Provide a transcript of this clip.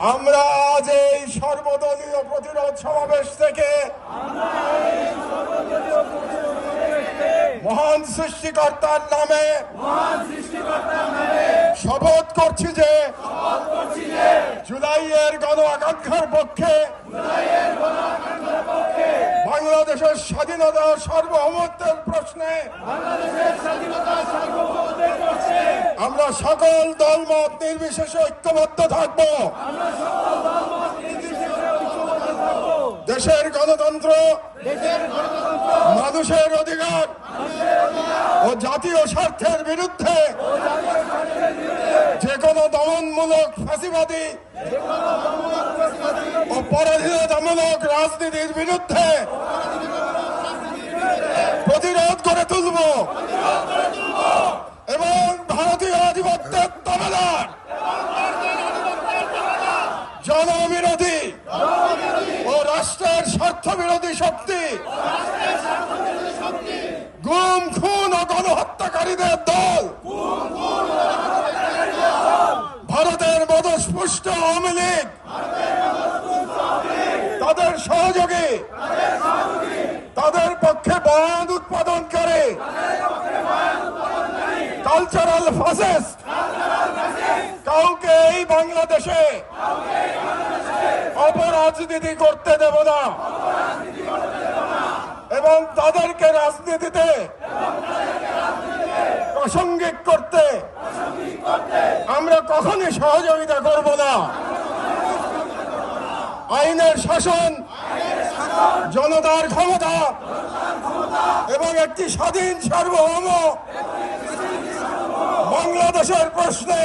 আমরা আজ এই সর্বদলীয় প্রতিরোধ সমাবেশ থেকে মহান সৃষ্টিকর্তার নামে শপথ করছি যে জুলাইয়ের গণ আকাঙ্ক্ষার পক্ষে বাংলাদেশের স্বাধীনতা সার্বভৌমত্বের প্রশ্নে আমরা সকল দলমত নির্বিশেষে ঐক্যবদ্ধ থাকব। দেশের গণতন্ত্র মানুষের অধিকার ও জাতীয় স্বার্থের বিরুদ্ধে যে কোনো দমনমূলক ফাঁসিবাদী ও পরাধীনতামূলক রাজনীতির বিরুদ্ধে প্রতিরোধ করে তুলব। আধিপত্যের দমনার জনবিরোধী ও রাষ্ট্রের স্বার্থ বিরোধী শক্তি গুম, খুন ও গণহত্যাকারীদের দল ভারতের মদস্পুষ্ট আওয়ামী লীগ তাদের সহযোগী তাদের পক্ষে বয়ান উৎপাদন করে কালচারাল ফাসিস্ট কাউকে এই বাংলাদেশে অপরাজনীতি করতে দেব না। এবং তাদেরকে রাজনীতিতে প্রাসঙ্গিক করতে আমরা কখনই সহযোগিতা করব না। আইনের শাসন, জনতার ক্ষমতা এবং একটি স্বাধীন সার্বভৌম বাংলাদেশের প্রশ্নে